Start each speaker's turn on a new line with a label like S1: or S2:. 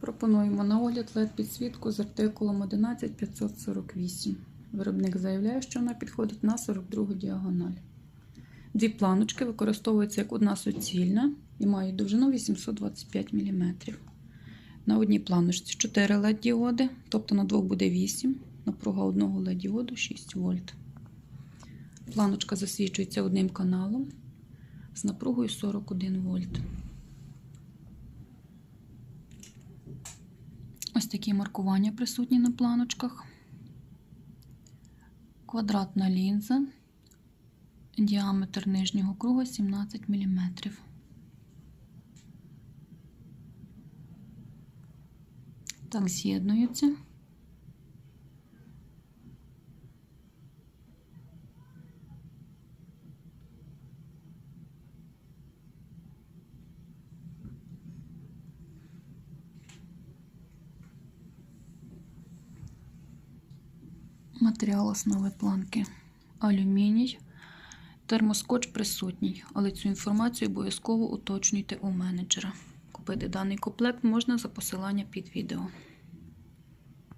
S1: Пропонуємо на огляд led підсвітку з артикулом 11548. Виробник заявляє, що вона підходить на 42 діагональ. Дві планочки використовуються як одна суцільна і мають довжину 825 мм. На одній планочці 4 led діоди, тобто на двох буде 8, напруга одного led діоду 6 вольт. Планочка засвічується одним каналом з напругою 41 вольт. Ось такі маркування присутні на планочках. Квадратна лінза, діаметр нижнього круга 17 мм. Так з'єднуються. Матеріал основи планки алюміній. Термоскотч присутній, але цю інформацію обов'язково уточнюйте у менеджера. Купити даний комплект можна за посилання під відео.